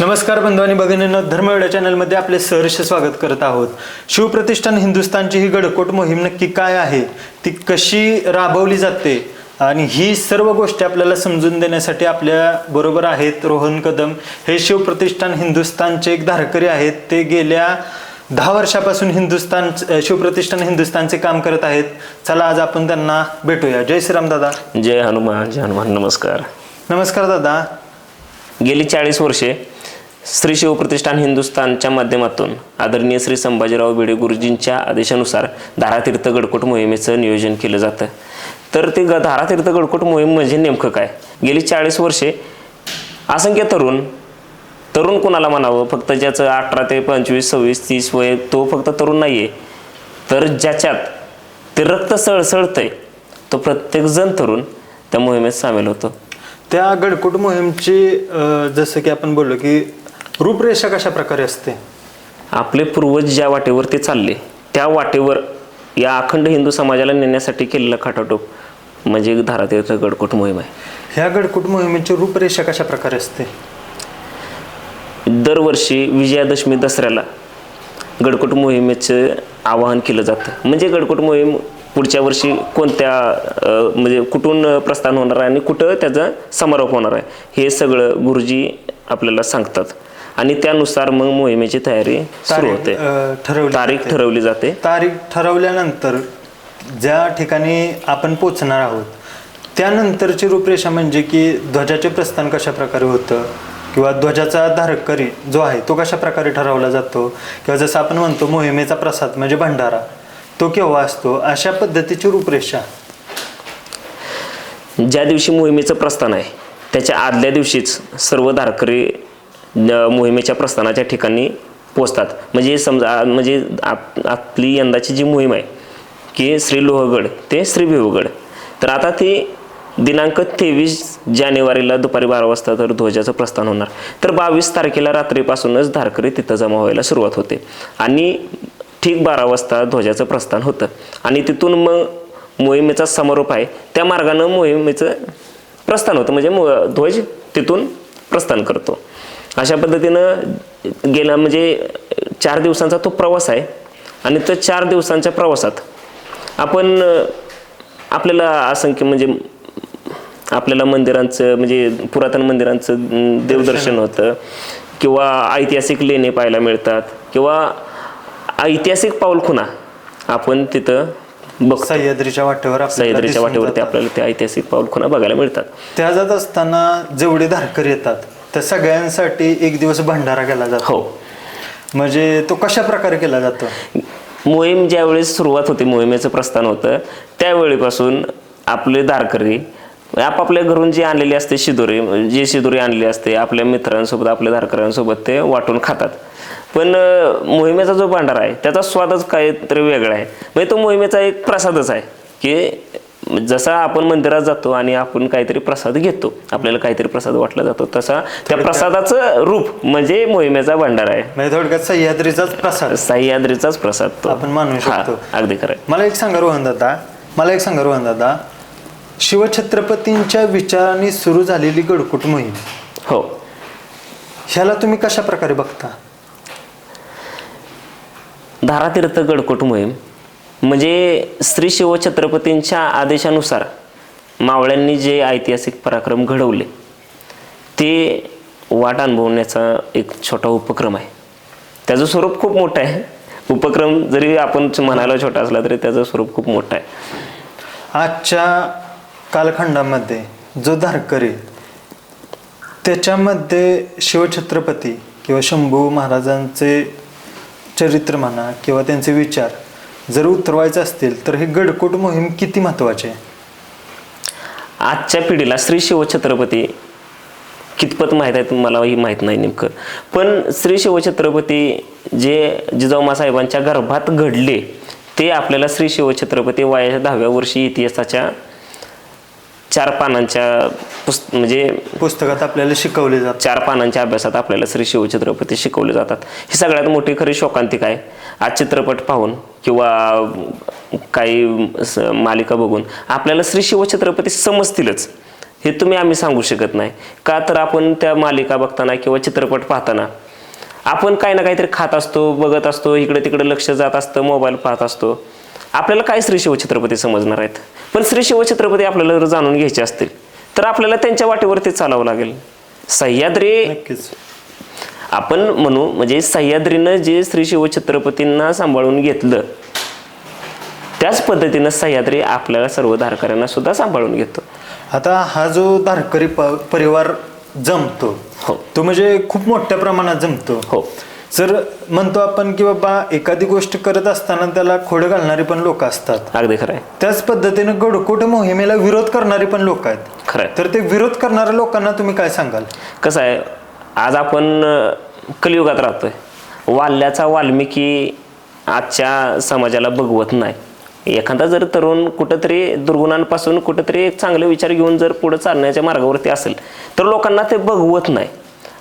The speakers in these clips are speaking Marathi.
नमस्कार बंधू आणि भगिनींनो धर्मवेळा चॅनलमध्ये आपले सहर्ष स्वागत करत आहोत. शिवप्रतिष्ठान हिंदुस्थानची ही गडकोट मोहीम नक्की काय आहे? ती कशी राबवली जाते? आणि ही सर्व गोष्टी आपल्याला समजून देण्यासाठी आपल्या बरोबर आहेत रोहन कदम. हे शिवप्रतिष्ठान हिंदुस्थानचे एक धारकरी आहेत. ते गेल्या दहा वर्षापासून हिंदुस्थान शिवप्रतिष्ठान हिंदुस्थानचे काम करत आहेत. चला आज आपण त्यांना भेटूया. जय श्रीराम दादा. जय हनुमान जय हनुमान नमस्कार. नमस्कार दादा. गेली चाळीस वर्षे श्री शिवप्रतिष्ठान हिंदुस्थानच्या माध्यमातून आदरणीय श्री संभाजीराव भिडे गुरुजींच्या आदेशानुसार धारातीर्थ गडकोट मोहिमेचं नियोजन केलं जातं. तर ते ग धारातीर्थ गडकोट मोहीम म्हणजे नेमकं काय? गेली चाळीस वर्षे असंख्य तरुण तरुण कोणाला म्हणावं? फक्त ज्याचं अठरा ते पंचवीस सव्वीस तीस वय तो फक्त तरुण नाही आहे तर ज्याच्यात ते रक्त सळसळतंय तो प्रत्येकजण तरुण त्या मोहिमेत सामील होतो. त्या गडकोट मोहीमची जसं की आपण बोललो की रूपरेषा कशा प्रकारे असते? आपले पूर्वज ज्या वाटेवर ते चालले त्या वाटेवर या अखंड हिंदू समाजाला नेण्यासाठी केलेला खाटाटोप म्हणजे धारातीर्थ गडकोट मोहीम आहे. ह्या गडकोट मोहिमेची रूपरेषा कशा प्रकारे असते? दरवर्षी विजयादशमी दसऱ्याला गडकोट मोहिमेचं आवाहन केलं जातं. म्हणजे गडकोट मोहीम पुढच्या वर्षी कोणत्या म्हणजे कुठून प्रस्थान होणार आहे आणि कुठं त्याचा समारोप होणार आहे हे सगळं गुरुजी आपल्याला सांगतात. आणि त्यानुसार मग मोहिमेची तयारी सुरू होते. ठरवली तारीख. ठरवली जाते. तारीख ठरवल्यानंतर ज्या ठिकाणी आपण पोचणार आहोत त्यानंतरची रूपरेषा म्हणजे की ध्वजाचे प्रस्थान कशा प्रकारे होतं किंवा ध्वजाचा धारकरी जो आहे तो कशा प्रकारे ठरवला जातो? किंवा जसं आपण म्हणतो मोहिमेचा प्रसाद म्हणजे भंडारा तो केव्हा असतो? अशा पद्धतीची रूपरेषा. ज्या दिवशी मोहिमेचं प्रस्थान आहे त्याच्या आदल्या दिवशीच सर्व धारकरी मोहिमेच्या प्रस्थानाच्या ठिकाणी पोचतात म्हणजे समजा म्हणजे आप आपली यंदाची जी मोहीम आहे की श्री लोहगड ते श्री भिवगड. तर आता ते दिनांक तेवीस जानेवारीला दुपारी बारा वाजता तर ध्वजाचं प्रस्थान होणार. तर बावीस तारखेला रात्रीपासूनच धारकरी तिथं जमा व्हायला सुरुवात होते. आणि ठीक बारा वाजता ध्वजाचं प्रस्थान होतं. आणि तिथून मग मोहिमेचा समारोप आहे. त्या मार्गानं मोहिमेचं प्रस्थान होतं. म्हणजे मो ध्वज तिथून प्रस्थान करतो. अशा पद्धतीनं गेला म्हणजे चार दिवसांचा तो प्रवास आहे. आणि त्या चार दिवसांच्या प्रवासात आपण आपल्याला असंख्य म्हणजे आपल्याला मंदिरांचं म्हणजे पुरातन मंदिरांचं देवदर्शन होतं किंवा ऐतिहासिक लेणे पाहायला मिळतात किंवा ऐतिहासिक पाऊलखुणा आपण तिथं बघतो. सह्याद्रीच्या वाटेवर सह्याद्रीच्या वाटेवरती. आपल्याला ते ऐतिहासिक पाऊलखुणा बघायला मिळतात. त्या जात असताना जेवढे धारकरी येतात त्या सगळ्यांसाठी एक दिवस भंडारा केला जातो. हो. म्हणजे तो कशा प्रकारे केला जातो? मोहीम ज्यावेळेस सुरुवात होती मोहिमेचं प्रस्थान होतं त्यावेळीपासून आपले दारकरी आपापल्या घरून जी आणलेली असते शिदोरी जी शिदोरी आणलेली असते आपल्या मित्रांसोबत आपल्या दारकऱ्यांसोबत ते वाटून खातात. पण मोहिमेचा जो भांडार आहे त्याचा स्वादच काहीतरी वेगळा आहे. म्हणजे तो मोहिमेचा एक प्रसादच आहे की जसा आपण मंदिरात जातो आणि आपण काहीतरी प्रसाद घेतो आपल्याला काहीतरी प्रसाद वाटला जातो तसा त्या प्रसादाचं रूप म्हणजे मोहिमेचा भांडार आहे. म्हणजे थोडक्यात सह्याद्रीचाच प्रसाद. सह्याद्रीचाच प्रसाद तो. आपण मानू शकतो. अगदी खरं. मला एक सांगा रोहन दादा मला एक सांगा रोहन दादा शिवछत्रपतींच्या विचाराने सुरू झालेली गडकुट मोहीम. हो. ह्याला तुम्ही कशा प्रकारे बघता? धारातीर्थ गडकोट मोहीम. म्हणजे श्री शिवछत्रपतींच्या आदेशानुसार मावळ्यांनी जे ऐतिहासिक पराक्रम घडवले ते वाट अनुभवण्याचा एक छोटा उपक्रम आहे. त्याचं स्वरूप खूप मोठं आहे. उपक्रम जरी आपण म्हणायला छोटा असला तरी त्याचं स्वरूप खूप मोठं आहे. आजच्या कालखंडामध्ये जो धारकरी त्याच्यामध्ये शिवछत्रपती किंवा शंभू महाराजांचे चरित्र म्हणा किंवा त्यांचे विचार जर उतरवायचे असतील तर हे गडकोट मोहीम किती महत्त्वाचे आहे? आजच्या पिढीला श्री शिवछत्रपती कितपत माहीत आहे मलाही माहीत नाही नेमकं. पण श्री शिवछत्रपती जे जिजाऊमा साहेबांच्या गर्भात घडले ते आपल्याला श्री शिवछत्रपती वयाच्या दहाव्या वर्षी इतिहासाच्या चार पानांच्या पुस्त म्हणजे पुस्तकात आपल्याला शिकवले जातात. चार पानांच्या अभ्यासात आपल्याला श्री शिवछत्रपती शिकवले जातात. ही सगळ्यात मोठी खरी शोकांतिक आहे. आज चित्रपट पाहून किंवा काही मालिका बघून आपल्याला श्री शिवछत्रपती समजतीलच. हे तुम्ही आम्ही सांगू शकत नाही. का तर आपण त्या मालिका बघताना किंवा चित्रपट पाहताना आपण काही ना काहीतरी खात असतो बघत असतो इकडे तिकडे लक्ष जात असतं मोबाईल पाहत असतो. आपल्याला काय श्री शिवछत्रपती समजणार आहेत? पण श्री शिवछत्रपती आपल्याला जर जाणून घ्यायचे असतील तर आपल्याला त्यांच्या वाटेवरती चालावं लागेल. सह्याद्री नक्कीच. आपण म्हणू म्हणजे सह्याद्रीनं जे श्री शिवछत्रपतींना सांभाळून घेतलं त्याच पद्धतीनं सह्याद्री आपल्याला सर्व धारकऱ्यांना सुद्धा सांभाळून घेतो. आता हा जो धारकरी परिवार जमतो हो. तो म्हणजे खूप मोठ्या प्रमाणात जमतो. हो. जर म्हणतो आपण की बाबा एखादी गोष्ट करत असताना त्याला खोडं घालणारी पण लोक असतात. अगदी खरं आहे. त्याच पद्धतीने गडकोट मोहिमेला विरोध करणारी पण लोक आहेत. खरं आहे. तर ते विरोध करणाऱ्या लोकांना तुम्ही काय सांगाल? कसं आहे आज आपण अ, कलियुगात राहतोय. वाल्याचा वाल्मिकी आजच्या समाजाला बघवत नाही. एखादा जर तरुण कुठंतरी दुर्गुणांपासून कुठंतरी एक चांगले विचार घेऊन जर पुढे चालण्याच्या मार्गावरती असेल तर लोकांना ते बघवत नाही.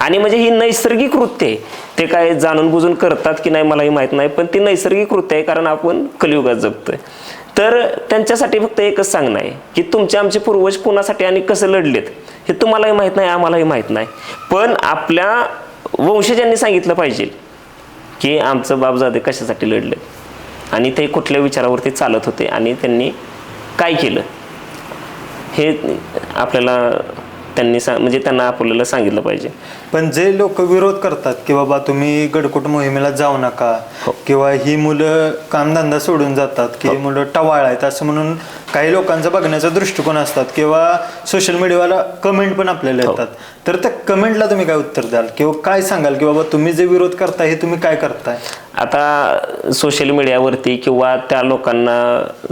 आणि म्हणजे ही नैसर्गिक कृत्य आहे. ते काय जाणून बुजून करतात की नाही मलाही माहीत नाही पण ती नैसर्गिक कृत्य आहे कारण आपण कलियुगात जगतोय. तर त्यांच्यासाठी फक्त एकच सांगणं आहे की तुमचे आमचे पूर्वज कोणासाठी आणि कसं लढलेत हे तुम्हालाही माहीत नाही आम्हालाही माहीत नाही. पण आपल्या वंशजांनी सांगितलं पाहिजे की आमचं बापजादे कशासाठी लढले? आणि ते कुठल्या विचारावरती चालत होते आणि त्यांनी काय केलं? हे आपल्याला त्यांनी सा म्हणजे त्यांना आपल्याला सांगितलं पाहिजे. पण जे लोक विरोध करतात की बाबा तुम्ही गडकोट मोहिमेला जाऊ नका हो. किंवा ही मुलं कामधंदा सोडून जातात की ही मुलं टवाळ आहेत असं म्हणून काही लोकांचा बघण्याचा दृष्टिकोन असतात किंवा सोशल मीडियाला कमेंट पण आपल्याला हो. येतात. तर त्या कमेंटला तुम्ही काय उत्तर द्याल? किंवा काय सांगाल की बाबा तुम्ही जे विरोध करताय हे तुम्ही काय करताय? आता सोशल मीडियावरती किंवा त्या लोकांना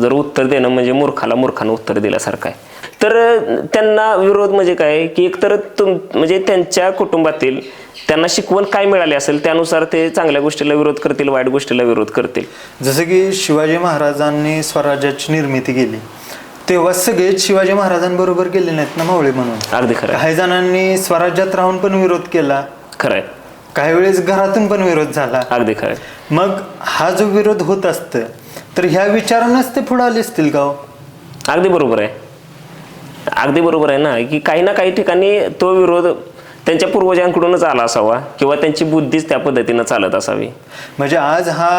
जर उत्तर देणं म्हणजे मूर्खाला मूर्खानं उत्तर दिल्यासारखं आहे. तर त्यांना विरोध म्हणजे काय? की एकतर तुम म्हणजे त्यांच्या कुटुंबातील त्यांना शिकवण काय मिळाली असेल त्यानुसार ते चांगल्या गोष्टीला विरोध करतील वाईट गोष्टीला विरोध करतील. जसं की शिवाजी महाराजांनी स्वराज्याची निर्मिती केली. तेव्हा सगळेच शिवाजी महाराजांबरोबर गेले नाहीत ना मावळे म्हणून? अगदी खरं. काही जणांनी स्वराज्यात राहून पण विरोध केला. खरं. आहे काही वेळेस घरातून पण विरोध झाला. अगदी खरं. मग हा जो विरोध होत असतं तर ह्या विचारानंच ते पुढे आले असतील का हो? अगदी बरोबर आहे. अगदी बरोबर आहे ना की काही ना काही ठिकाणी तो विरोध त्यांच्या पूर्वजांकडूनच आला असावा किंवा त्यांची बुद्धीच त्या पद्धतीनं चालत असावी. म्हणजे आज हा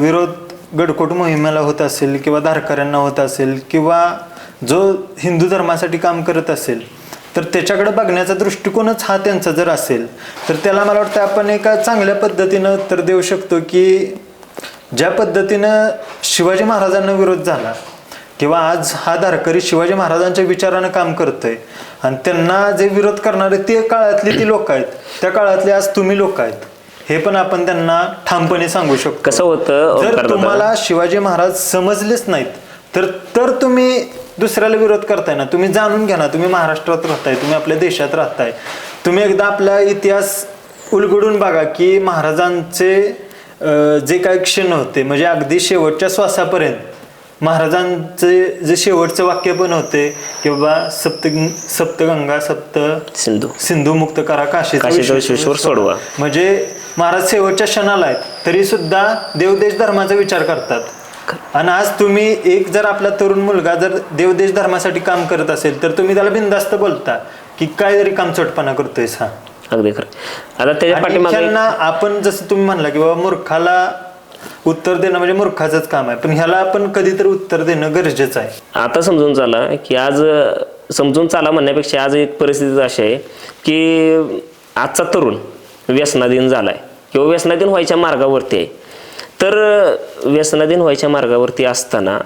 विरोध गडकोट मोहिमेला होत असेल किंवा धारकऱ्यांना होत असेल किंवा जो हिंदू धर्मासाठी काम करत असेल तर त्याच्याकडे बघण्याचा दृष्टिकोनच हा त्यांचा जर असेल तर त्याला मला वाटतं आपण एका चांगल्या पद्धतीनं उत्तर देऊ शकतो की ज्या पद्धतीनं शिवाजी महाराजांना विरोध झाला किंवा आज हा धारकरी शिवाजी महाराजांच्या विचारानं काम करतोय. आणि त्यांना जे विरोध करणारे ते काळातली ती लोक आहेत. त्या काळातले आज तुम्ही लोक आहेत. हे पण आपण त्यांना ठामपणे सांगू शकतो. कसं होतं जर? तुम्हाला शिवाजी महाराज समजलेच नाहीत तर तर तुम्ही दुसऱ्याला विरोध करताय ना? तुम्ही जाणून घ्या ना तुम्ही महाराष्ट्रात राहताय तुम्ही आपल्या देशात राहताय. तुम्ही एकदा आपला इतिहास उलगडून बघा की महाराजांचे जे काही क्षण होते म्हणजे अगदी शेवटच्या श्वासापर्यंत महाराजांचे जे शेवटचं वाक्य पण होते की बाबा सप्त सप्तगंगा सप्त सिंधू. सिंधू मुक्त करा काशीचा विश्वेश्वर सोडवा. म्हणजे महाराज शेवटच्या क्षणाला आहेत तरी सुद्धा देवदेश धर्माचा विचार करतात. आणि आज तुम्ही एक जर आपला तरुण मुलगा जर देवदेश धर्मासाठी काम करत असेल तर तुम्ही त्याला बिनधास्त बोलता की काय जरी काम चोटपणा करतोय हा. अगदी खरं. आता त्याच्या पाठीमागे आपण जसं तुम्ही म्हणला की बाबा मूर्खाला उत्तर देणं म्हणजे मूर्खाचंच काम आहे. पण ह्याला आपण कधीतरी उत्तर देणं गरजेचं आहे. आता समजून चाला की आज अ, समजून चाला म्हणण्यापेक्षा आज एक परिस्थिती अशी आहे की आजचा तरुण व्यसनाधीन झालाय किंवा व्यसनाधीन व्हायच्या मार्गावरती आहे. तर अ, व्यसनाधीन व्हायच्या मार्गावरती असताना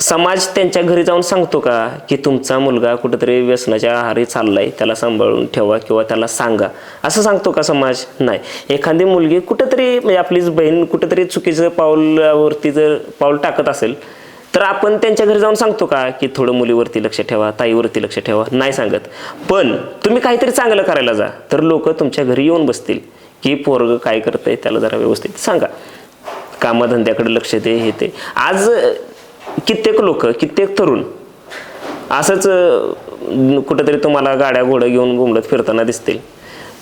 समाज त्यांच्या घरी जाऊन सांगतो का की तुमचा मुलगा कुठेतरी व्यसनाच्या आहारी चाललाय त्याला सांभाळून ठेवा किंवा त्याला सांगा. असं सांगतो का समाज? नाही. एखादी मुलगी कुठेतरी म्हणजे आपलीच बहीण कुठेतरी चुकीचं पाऊलावरती जर पाऊल टाकत असेल तर आपण त्यांच्या घरी जाऊन सांगतो का की थोडं मुलीवरती लक्ष ठेवा ताईवरती लक्ष ठेवा. नाही सांगत. पण तुम्ही काहीतरी चांगलं करायला जा. तर लोक तुमच्या घरी येऊन बसतील की पोरग काय करतंय त्याला जरा व्यवस्थित सांगा. कामधंद्याकडे लक्ष दे हे ते. आज कित्येक लोक कित्येक तरुण असंच कुठंतरी तुम्हाला गाड्या घोडं घेऊन घुमलत फिरताना दिसतील.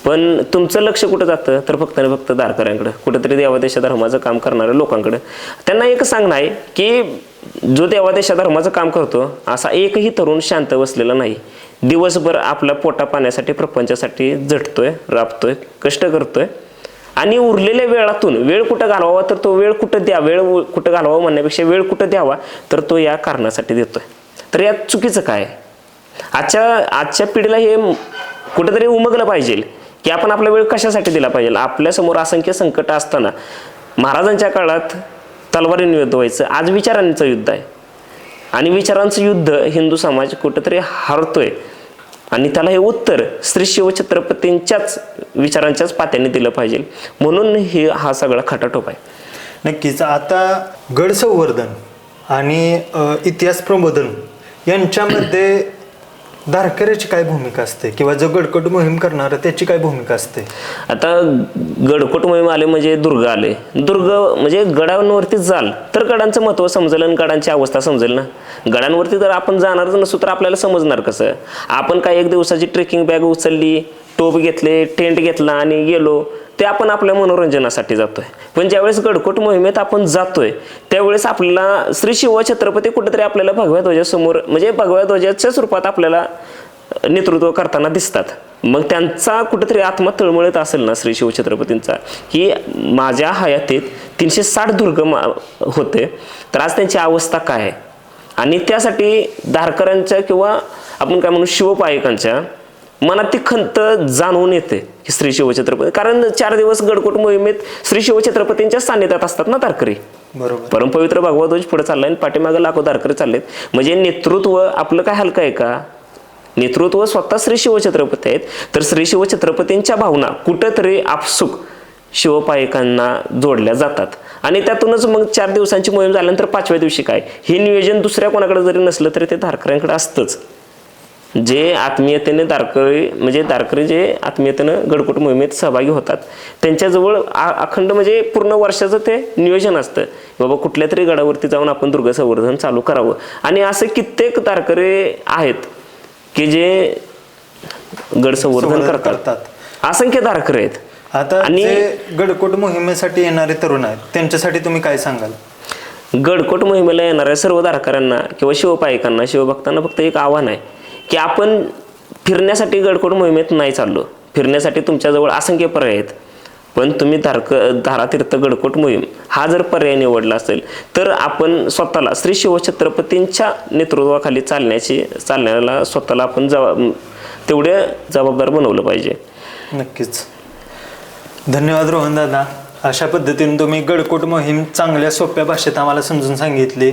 पण तुमचं लक्ष कुठं जातं? तर फक्त आणि फक्त दारकऱ्यांकडं कुठंतरी देवादेशा धर्माचं काम करणाऱ्या लोकांकडं. त्यांना एक सांगणं आहे की जो देवादेशा धर्माचं काम करतो असा एकही तरुण शांत बसलेला नाही. दिवसभर आपल्या पोटा पाण्यासाठी प्रपंचासाठी झटतोय राबतोय कष्ट करतोय. आणि उरलेल्या वेळातून वेळ कुठं घालवावा तर तो वेळ कुठं द्या वेळ कुठं घालवावा म्हणण्यापेक्षा वेळ कुठं द्यावा तर तो या कारणासाठी देतोय. तर यात चुकीचं काय आजच्या आजच्या पिढीला हे कुठंतरी उमगलं पाहिजे की आपण आपला वेळ कशासाठी दिला पाहिजे? आपल्यासमोर असंख्य संकट असताना महाराजांच्या काळात तलवारीने युद्ध व्हायचं आज विचारांचं युद्ध आहे. आणि विचारांचं युद्ध हिंदू समाज कुठंतरी हरतोय. आणि त्याला हे उत्तर श्री शिवछत्रपतींच्याच विचारांच्याच पात्याने दिलं पाहिजे. म्हणून हे हा सगळा खटाटोप आहे. नक्कीच. आता गडसंवर्धन आणि इतिहास प्रबोधन यांच्यामध्ये धारकऱ्याची काय भूमिका असते? किंवा जो गडकट मोहीम करणार त्याची काय भूमिका असते? आता गडकोट मोहीम आले म्हणजे दुर्ग आले. दुर्ग म्हणजे गडांवरती जाल तर गडांचं महत्त्व समजेल आणि गडांची अवस्था समजेल ना? गडांवरती जर आपण जाणारच नसू तर आपल्याला समजणार कसं? आपण काय एक दिवसाची ट्रेकिंग बॅग उचलली टोप घेतले टेंट घेतला आणि गेलो ते आपण आपल्या मनोरंजनासाठी जातोय. पण ज्यावेळेस गडकोट मोहिमेत आपण जातोय त्यावेळेस आपल्याला श्री शिव छत्रपती कुठेतरी आपल्याला भगव्या ध्वजासमोर म्हणजे भगव्या ध्वजाच्या रूपात आपल्याला नेतृत्व करताना दिसतात. मग त्यांचा कुठेतरी आत्मा तळमळत असेल ना श्री शिवछत्रपतींचा की माझ्या हयातीत तीनशे साठ दुर्ग मा- होते तर आज त्यांची अवस्था काय आहे? आणि त्यासाठी धारकरांच्या किंवा आपण काय म्हणू शिवपायकांच्या मनात ती खंत जाणवून येते की श्री शिवछत्रपती कारण चार दिवस गडकोट मोहिमेत श्री शिवछत्रपतींच्या सान्निध्यात असतात ना धारकरी बरोबर. परमपवित्र भगवध्वज पुढे चाललाय आणि पाठीमागे लाखो दारकरी चाललेत. म्हणजे नेतृत्व आपलं काय हलकं आहे का? नेतृत्व स्वतः श्री शिवछत्रपती आहेत. तर श्री शिवछत्रपतींच्या भावना कुठंतरी आपसुक शिवपायकांना जोडल्या जातात. आणि त्यातूनच मग चार दिवसांची मोहीम झाल्यानंतर पाचव्या दिवशी काय? हे नियोजन दुसऱ्या कोणाकडे जरी नसलं तरी ते धारकऱ्यांकडे असतंच. जे आत्मीयतेने दारकरी म्हणजे दारकरी जे आत्मीयतेनं गडकोट मोहिमेत सहभागी होतात. त्यांच्याजवळ आ- अखंड म्हणजे पूर्ण वर्षाचं ते नियोजन असतं. बाबा कुठल्या तरी गडावरती जाऊन आपण दुर्ग संवर्धन चालू करावं. आणि असे कित्येक दारकरी आहेत की जे गड संवर्धन करतात. असंख्य दारकरी आहेत. आता आणि- गडकोट मोहिमेसाठी येणारे तरुण आहेत त्यांच्यासाठी तुम्ही काय सांगाल? गडकोट मोहिमेला येणाऱ्या सर्व धारकऱ्यांना किंवा शिवपायकांना शिवभक्तांना फक्त एक आव्हान आहे. की आपण फिरण्यासाठी गडकोट मोहिमेत नाही चाललो. फिरण्यासाठी तुमच्याजवळ असंख्य पर्याय आहेत. पण तुम्ही धारक धारातीर्थ गडकोट मोहीम हा जर पर्याय निवडला असेल तर आपण स्वतःला श्री शिवछत्रपतींच्या नेतृत्वाखाली चालण्याची चालण्याला स्वतःला आपण जबाब तेवढे जबाबदार बनवलं पाहिजे. नक्कीच. धन्यवाद रोहन दादा अशा पद्धतीने तुम्ही गडकोट मोहीम चांगल्या सोप्या भाषेत आम्हाला समजून सांगितली.